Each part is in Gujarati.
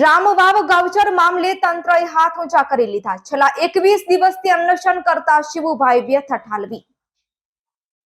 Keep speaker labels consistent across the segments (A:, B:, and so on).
A: રામવાવ ગૌચર મામલે તંત્રએ હાથ ઊંચા કરી લીધા. છેલ્લા એકવીસ દિવસથી અન્વેષણ કરતા શિવુભાઈ વ્યથા ઠાલવી.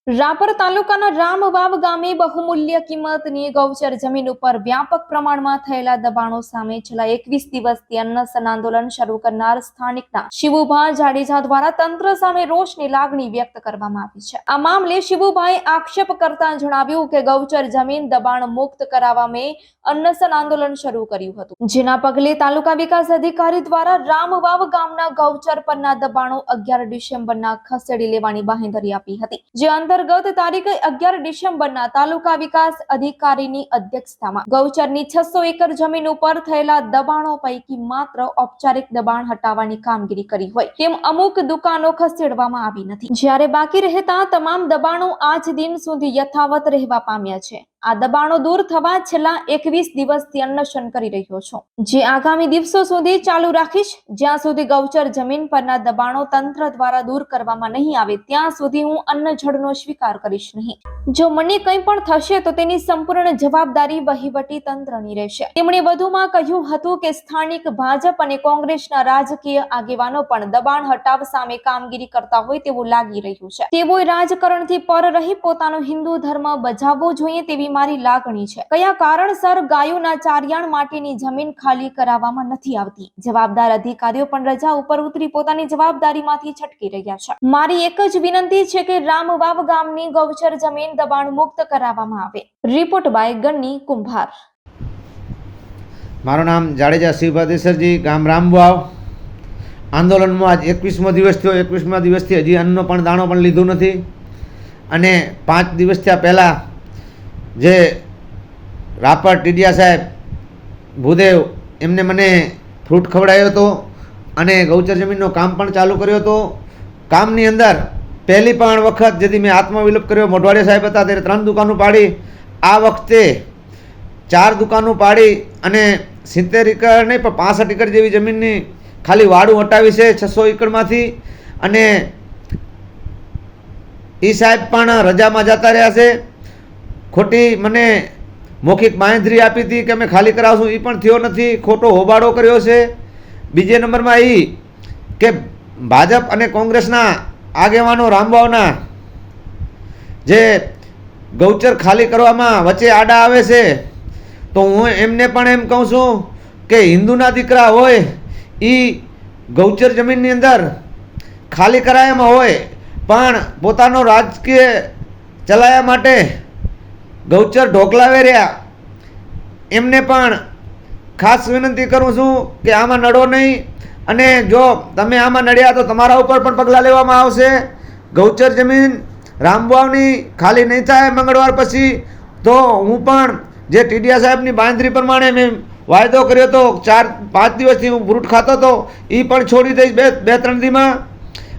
A: રાપર તાલુકાના રામવાવ ગામે બહુમૂલ્ય કિંમતની ગૌચર જમીન ઉપર વ્યાપક પ્રમાણમાં થયેલા દબાણો સામે છેલ્લા એકવીસ દિવસથી અન્નસન આંદોલન શરૂ કરનાર સ્થાનિકના શિવુભા જાડેજા દ્વારા તંત્ર સામે રોષની લાગણી વ્યક્ત કરવામાં આવી છે. આ મામલે શિવુભાઈ આક્ષેપ કરતા જણાવ્યું કે ગૌચર જમીન દબાણ મુક્ત કરાવવા મેં અન્નસન આંદોલન શરૂ કર્યું હતું. જેના પગલે તાલુકા વિકાસ અધિકારી દ્વારા રામવાવ ગામના ગૌચર પરના દબાણો અગિયાર ડિસેમ્બરના ખસેડી લેવાની બાહેંધરી આપી હતી. જે અંતર્ગત તારીખ અગિયાર ડિસેમ્બરના તાલુકા વિકાસ અધિકારીની અધ્યક્ષતામાં ગૌચરની છસો એકર જમીન ઉપર થયેલા દબાણો પૈકી માત્ર ઔપચારિક દબાણ હટાવવાની કામગીરી કરી હોય તેમ અમુક દુકાનો ખસેડવામાં આવી નથી. જ્યારે બાકી રહેતા તમામ દબાણો આજ દિન સુધી યથાવત રહેવા પામ્યા છે. આ દબાણો દૂર થવા છેલ્લા એકવીસ દિવસથી અન્વેષણ કરી રહ્યો છું. જે આગામી દિવસો સુધી ચાલુ રાખીશ, જ્યાં સુધી ગૌચર જમીન પરના દબાણો તંત્ર દ્વારા દૂર કરવામાં નહીં આવે, ત્યાં સુધી હું અન્ન જળનો સ્વીકાર કરીશ નહીં. જો મને કંઈ પણ થશે, તો તેની સંપૂર્ણ જવાબદારી વહીવટી તંત્રની રહેશે. તેમણે વધુમાં કહ્યું હતું કે સ્થાનિક ભાજપ અને કોંગ્રેસના રાજકીય આગેવાનો પણ દબાણ હટાવ સામે કામગીરી કરતા હોય તેવું લાગી રહ્યું છે. તેઓએ રાજકારણથી પર રહી પોતાનો હિન્દુ ધર્મ બજાવવો જોઈએ તેવી મારી લાગણી છે? કયા કારણસર ગાયોના ચારિયાણ માટેની જમીન ખાલી કરાવવામાં નથી આવતી? જવાબદાર અધિકારીઓ પણ રજા ઉપર ઉતરી પોતાની જવાબદારીમાંથી છટકી રહ્યા છે. મારી એક જ વિનંતી છે કે રામવાવ ગામની ગૌચર જમીન દબાણ મુક્ત કરાવવામાં આવે. રિપોર્ટ બાય ગણની કુંભાર.
B: મારું નામ જાડેજા શિવભાદેસરજી ગામ રામવાવ. આંદોલનમાં આજ એકવીસમો દિવસ થયો. એકવીસમા દિવસથી હજી અન્નનો પણ દાણો પણ લીધો નથી. અને પાંચ દિવસ થયા પહેલાં જે રાપર ટીડિયા સાહેબ ભૂદેવ એમને મને ફ્રૂટ ખવડાવ્યો હતો અને ગૌચર જમીનનો કામ પણ ચાલુ કર્યો હતો. કામની અંદર પહેલી પણ વખત જેથી મેં આત્મવિલોપ કર્યો, મોઢવાડિયા સાહેબ હતા ત્યારે ત્રણ દુકાનો પાડી. આ વખતે ચાર દુકાનો પાડી અને સિત્તેર એકર નહીં, પણ પાસઠ એકર જેવી જમીનની ખાલી વાડું હટાવી છે છસો એકરમાંથી. અને એ સાહેબ પણ રજામાં જતા રહ્યા છે. ખોટી મને મૌખિક બાંયધરી આપી હતી કે અમે ખાલી કરાવશું એ પણ થયો નથી. ખોટો હોબાળો કર્યો છે. બીજે નંબરમાં એ કે ભાજપ અને કોંગ્રેસના આગેવાનો રામબાવના, જે ગૌચર ખાલી કરવામાં વચ્ચે આડા આવે છે, તો હું એમને પણ એમ કહું છું કે હિન્દુના દીકરા હોય એ ગૌચર જમીનની અંદર ખાલી કરાયામાં હોય, પણ પોતાનો રાજકીય ચલાવ્યા માટે ગૌચર ઢોકલાવે રહ્યા. એમને પણ ખાસ વિનંતી કરું છું કે આમાં નડો નહીં. અને જો તમે આમાં નડ્યા તો તમારા ઉપર પણ પગલાં લેવામાં આવશે. ગૌચર જમીન રામબાવની ખાલી નહીં થાય મંગળવાર પછી, તો હું પણ જે ટીડીયા સાહેબની બાંધરી પ્રમાણે મેં વાયદો કર્યો હતો, ચાર, પાંચ દિવસથી હું ફ્રૂટ ખાતો હતો એ પણ છોડી દઈશ બે બે, ત્રણ દીમાં.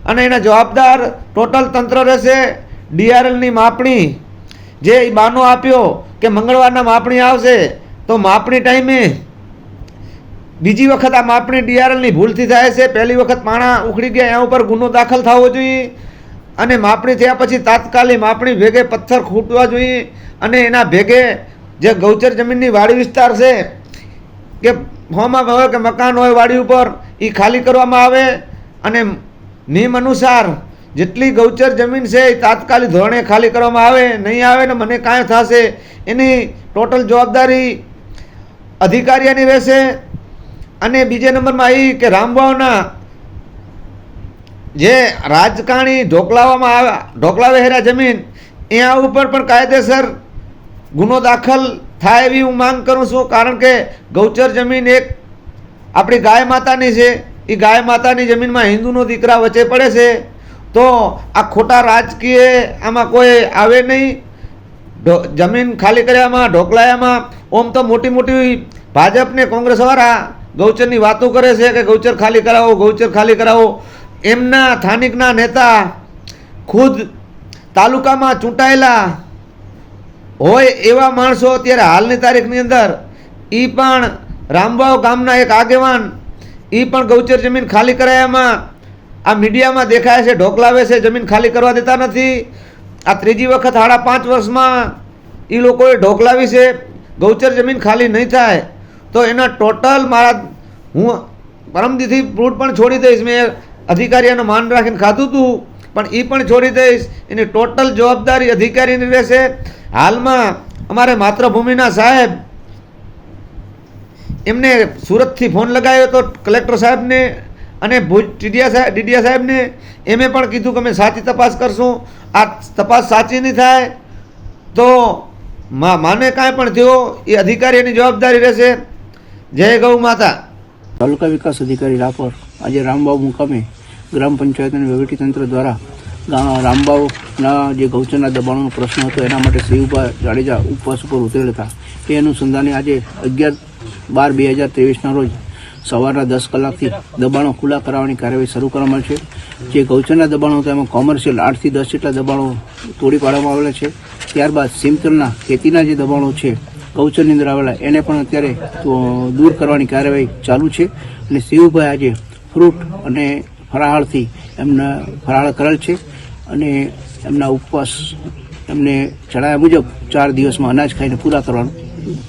B: અને એના જવાબદાર ટોટલ તંત્ર રહેશે ડીઆરએલની માપણી. જે બાનો આપ્યો કે મંગળવારના માપણી આવશે, તો માપણી ટાઈમે બીજી વખત આ માપણી ડીઆરએલની ભૂલથી થાય છે. પહેલી વખત પાણા ઉખડી ગયા, એના ઉપર ગુનો દાખલ થવો જોઈએ અને માપણી થયા પછી તાત્કાલિક માપણી ભેગે પથ્થર ખૂટવા જોઈએ અને એના ભેગે જે ગૌચર જમીનની વાડી વિસ્તાર છે, કે હોમાં હોય કે મકાન હોય વાડી ઉપર એ ખાલી કરવામાં આવે અને નિયમ અનુસાર જેટલી ગૌચર જમીન છે એ તાત્કાલિક ધોરણે ખાલી કરવામાં આવે, નહીં આવે ને મને કાંઈ થશે, એની ટોટલ જવાબદારી અધિકારીઓની રહેશે. અને બીજા નંબરમાં એ કે રામબાવના જે રાજકારણી ઢોકલાવામાં આવ્યા ઢોકલાવે હેરા જમીન, એના ઉપર પણ કાયદેસર ગુનો દાખલ થાય એવી હું માંગ કરું છું, કારણ કે ગૌચર જમીન એક આપણી ગાય માતાની છે. એ ગાય માતાની જમીનમાં હિન્દુનો દીકરા વચ્ચે પડે છે. તો આ ખોટા રાજકીય આમાં કોઈ આવે નહીં. જમીન ખાલી કર્યામાં, ઢોકળાયામાં, ઓમ તો મોટી મોટી ભાજપને કોંગ્રેસવાળા ગૌચરની વાતો કરે છે કે ગૌચર ખાલી કરાવો, ગૌચર ખાલી કરાવો. એમના સ્થાનિકના નેતા ખુદ તાલુકામાં ચૂંટાયેલા હોય એવા માણસો અત્યારે હાલની તારીખની અંદર. એ પણ રામબાવ ગામના એક આગેવાન એ પણ ગૌચર જમીન ખાલી કરાયામાં આ મીડિયામાં દેખાય છે ઢોકલાવે છે, જમીન ખાલી કરવા દેતા નથી. આ ત્રીજી વખત સાડા પાંચ વર્ષમાં એ લોકોએ ઢોકલાવી છે, ગૌચર જમીન ખાલી નહીં થાય. તો એના ટોટલ મારા, હું પરમદીથી ફ્રૂટ પણ છોડી દઈશ, મેં અધિકારીઓનું માન રાખીને ખાધું હતું પણ એ પણ છોડી દઈશ. એની ટોટલ જવાબદારી અધિકારીની રહેશે. હાલમાં અમારે માતૃભૂમિના સાહેબ, એમને સુરતથી ફોન લગાવ્યો હતો કલેક્ટર સાહેબને અને ભુજ ટીડીયા સાહેબ ડીડીયા સાહેબને એમે પણ કીધું કે અમે સાચી તપાસ કરશું. આ તપાસ સાચી નહીં થાય તો માને કાંઈ પણ થયો એ અધિકારીની જવાબદારી રહેશે. જય ગૌ માતા.
C: તાલુકા વિકાસ અધિકારી રાપર. આજે રામબાવ મુકામે ગ્રામ પંચાયત અને વહીવટીતંત્ર દ્વારા રામબાવના જે ગૌચરના દબાણોનો પ્રશ્ન હતો, એના માટે શિવભા જાડેજા ઉપવાસ ઉપર ઉતરેલ હતા. એ અનુસંધાને આજે અગિયાર બાર બે હજાર ત્રેવીસના રોજ સવારના દસ કલાકથી દબાણો ખુલ્લા કરાવવાની કાર્યવાહી શરૂ કરવામાં છે. જે ગૌચરના દબાણો હતા, એમાં કોમર્શિયલ આઠથી દસ જેટલા દબાણો તોડી પાડવામાં આવેલા છે. ત્યારબાદ સિમતલના ખેતીના જે દબાણો છે, ગૌચરની અંદર આવેલા, એને પણ અત્યારે દૂર કરવાની કાર્યવાહી ચાલુ છે. અને શિવભાઈ આજે ફ્રૂટ અને ફરાળથી એમના ફરાળ કરેલ છે. અને એમના ઉપવાસ એમને જણાવ્યા મુજબ ચાર દિવસમાં અનાજ ખાઈને પૂરા કરવાનું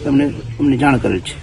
C: એમને અમને જાણ કરેલ છે.